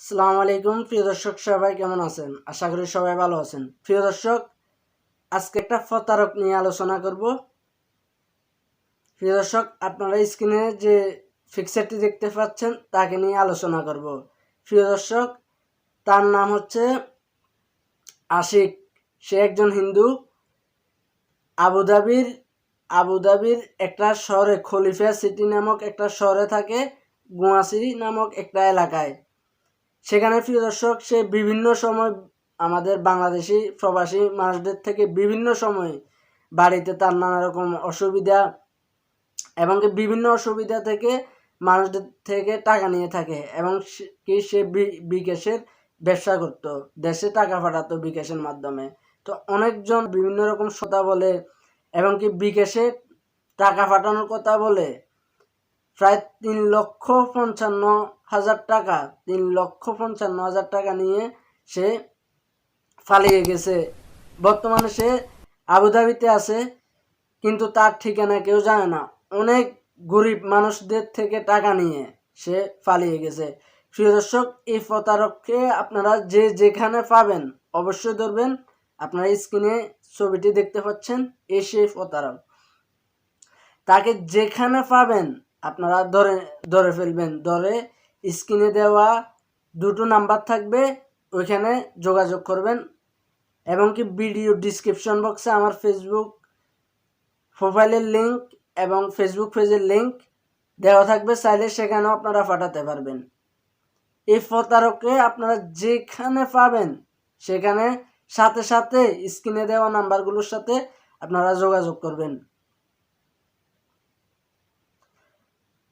সালাম আলাইকুম, প্রিয় দর্শক, সবাই কেমন আছেন? আশা করি সবাই ভালো আছেন। প্রিয় দর্শক, আজকে একটা প্রতারক নিয়ে আলোচনা করব। প্রিয় দর্শক, আপনারা স্ক্রিনে যে ফিক্সারটি দেখতে পাচ্ছেন, তাকে নিয়ে আলোচনা করব। প্রিয় দর্শক, তার নাম হচ্ছে আশিক। সে একজন হিন্দু। আবুধাবির আবুধাবির একটা শহরে খলিফা সিটি নামক একটা শহরে থাকে গুয়াসি নামক একটা এলাকায়। সেখানে প্রিয় দর্শক, সে বিভিন্ন সময় আমাদের বাংলাদেশি প্রবাসী মানুষদের থেকে বিভিন্ন সময় বাড়িতে তার নানা রকম অসুবিধা এবং বিভিন্ন অসুবিধা থেকে মানুষদের থেকে টাকা নিয়ে থাকে এবং কি সে বিকাশের ব্যবসা করত, দেশে টাকা পাঠাতো বিকাশের মাধ্যমে। তো অনেকজন বিভিন্ন রকম কথা বলে এবং কি বিকাশে টাকা পাঠানোর কথা বলে প্রায় তিন লক্ষ পঞ্চান্ন হাজার টাকা, তিন লক্ষ পঞ্চান্ন হাজার টাকা নিয়ে সে পালিয়ে গেছে। বর্তমানে সে আবুধাবিতে আছে, কিন্তু তার ঠিকানা কেউ জানে না। অনেক গরিব মানুষদের থেকে টাকা নিয়ে সে পালিয়ে গেছে। প্রিয় দর্শক, এই প্রতারককে আপনারা যে যেখানে পাবেন অবশ্যই ধরবেন। আপনারা স্ক্রিনে ছবিটি দেখতে পাচ্ছেন এই সেই প্রতারক। তাকে যেখানে পাবেন আপনারা ধরে ধরে ফেলবেন, ধরে স্ক্রিনে দেওয়া দুটো নাম্বার থাকবে, ওইখানে যোগাযোগ করবেন, এবং কি ভিডিও ডিসক্রিপশন বক্সে আমার ফেসবুক প্রোফাইলের লিংক এবং ফেসবুক পেজের লিংক দেওয়া থাকবে, চাইলে সেখানেও আপনারা পাঠাতে পারবেন। এই প্রতারককে আপনারা যেখানে পাবেন, সেখানে সাথে সাথে স্ক্রিনে দেওয়া নাম্বারগুলোর সাথে আপনারা যোগাযোগ করবেন।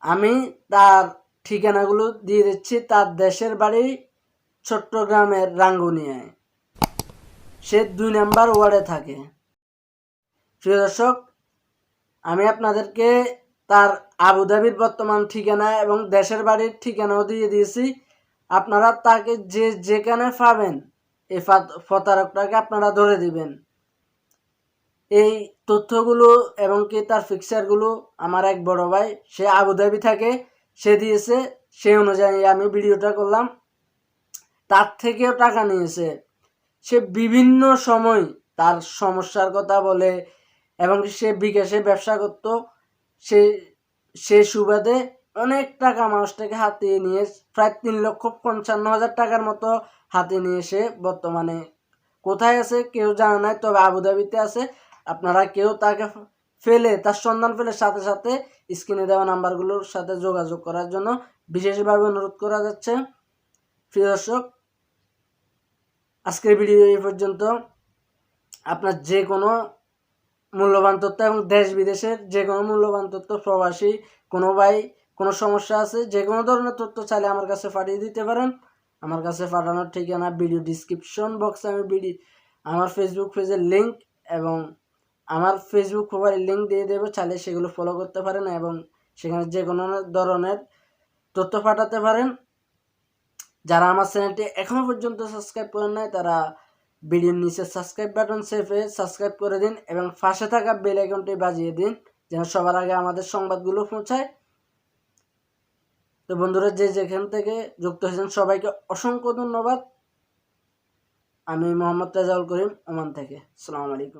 আমি তার ঠিকানাগুলো দিয়ে দিচ্ছি তার দেশের বাড়ি চট্টগ্রামের রাঙ্গুনিয়ায়। সে দুই নাম্বার ওয়ার্ডে থাকে। প্রিয় দর্শক, আমি আপনাদেরকে তার আবুধাবির বর্তমান ঠিকানা এবং দেশের বাড়ির ঠিকানাও দিয়ে দিয়েছি। আপনারা তাকে যে যেখানে পাবেন এই ফাত- প্রতারকটাকে আপনারা ধরে দিবেন। এই তথ্যগুলো এবং কি তার ফিক্সারগুলো আমার এক বড় ভাই, সে আবুধাবি থাকে, সে দিয়েছে সেই অনুযায়ী আমি ভিডিওটা করলাম। তার থেকেও টাকা নিয়েছে। সে বিভিন্ন সময় তার সমস্যার কথা বলে এবং সে বিকাশে ব্যবসা করতো। সে সে সুবাদে অনেক টাকা মানুষ থেকে হাতিয়ে নিয়ে প্রায় তিন লক্ষ পঞ্চান্ন হাজার টাকার মতো হাতে নিয়ে সে বর্তমানে কোথায় আছে কেউ জানে না তবে আবুধাবিতে আছে। আপনারা কেউ তাকে ফেলে, তার সন্ধান ফেলে সাথে সাথে স্ক্রিনে দেওয়া নাম্বারগুলোর সাথে যোগাযোগ করার জন্য বিশেষভাবে অনুরোধ করা যাচ্ছে। প্রিয় দর্শক, আজকের ভিডিও এই পর্যন্ত। আপনার যে কোনো মূল্যবান তথ্য এবং দেশ বিদেশের যে কোনো মূল্যবান তথ্য, প্রবাসী, কোনো ভাই, কোনো সমস্যা আছে যে কোনো ধরনের তথ্য চাইলে আমার কাছে পাঠিয়ে দিতে পারেন। আমার কাছে পাঠানোর ঠিকানা ভিডিও ডিসক্রিপশন বক্সে আমি ভিডিও আমার ফেসবুক পেজের লিঙ্ক এবং আমার ফেসবুক প্রোফাইলের লিঙ্ক দিয়ে দেবো, চাইলে সেগুলো ফলো করতে পারেন এবং সেখানে যে কোনো ধরনের তথ্য পাঠাতে পারেন। যারা আমার চ্যানেলটি এখনও পর্যন্ত সাবস্ক্রাইব করেন নাই, তারা ভিডিওর নিচে সাবস্ক্রাইব বাটন সেফে সাবস্ক্রাইব করে দিন এবং পাশে থাকা বেল আইকনটি বাজিয়ে দিন, যেন সবার আগে আমাদের সংবাদগুলো পৌঁছায়। তো বন্ধুরা, যে যেখান থেকে যুক্ত হয়েছেন, সবাইকে অসংখ্য ধন্যবাদ। আমি মোহাম্মদ তাজাউল করিম, ওমান থেকে। আসসালামু আলাইকুম।